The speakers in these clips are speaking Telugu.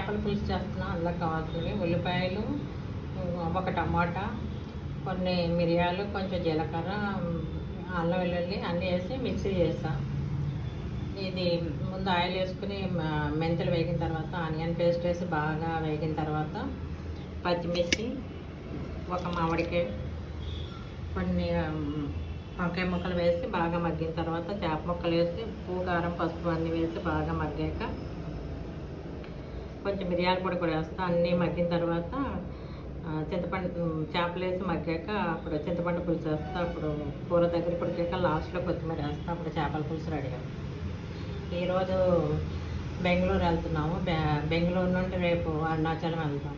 చేపల పులుసు చేస్తున్నాం అందులో కావాల్సినవి ఉల్లిపాయలు ఒక టమాటా కొన్ని మిరియాలు కొంచెం జీలకర్ర అల్లం వెల్లుల్లి అన్నీ వేసి మిక్సీ చేస్తాం. ఇది ముందు ఆయిల్ వేసుకుని మెంతులు వేగిన తర్వాత ఆనియన్ పేస్ట్ వేసి బాగా వేగిన తర్వాత పచ్చిమిర్చి ఒక మామిడికాయ కొన్ని వంకాయ ముక్కలు వేసి బాగా మగ్గిన తర్వాత చేప ముక్కలు వేసి ఉప్పు కారం పసుపు అన్నీ వేసి బాగా మగ్గాక కొంచెం మిరియాల పొడి కూడా వేస్తా. అన్నీ మగ్గిన తర్వాత చింతపండు చేపలు వేసి మగ్గాక అప్పుడు చింతపండు పులుసు వేస్తా. అప్పుడు కూర దగ్గర పడికాక లాస్ట్లో కొత్తిమీర వేస్తా. అప్పుడు చేపల పులుసు రెడీ ఈరోజు బెంగళూరు వెళ్తున్నాము. బె- బెంగళూరు నుండి రేపు అరుణాచలం వెళ్తాం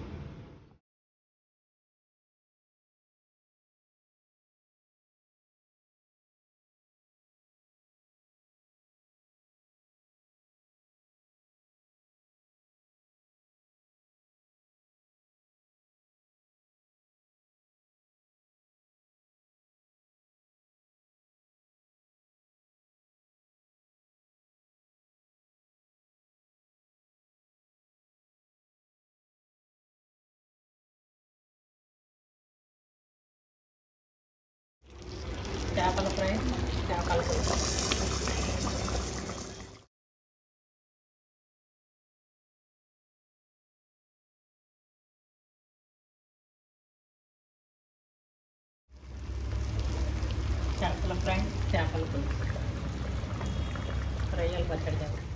చేపల ఫ్రై చేపల పులుసు. చేపల ఫ్రై చేపల పులుసు. ఫ్రై పచ్చడి చేస్తాం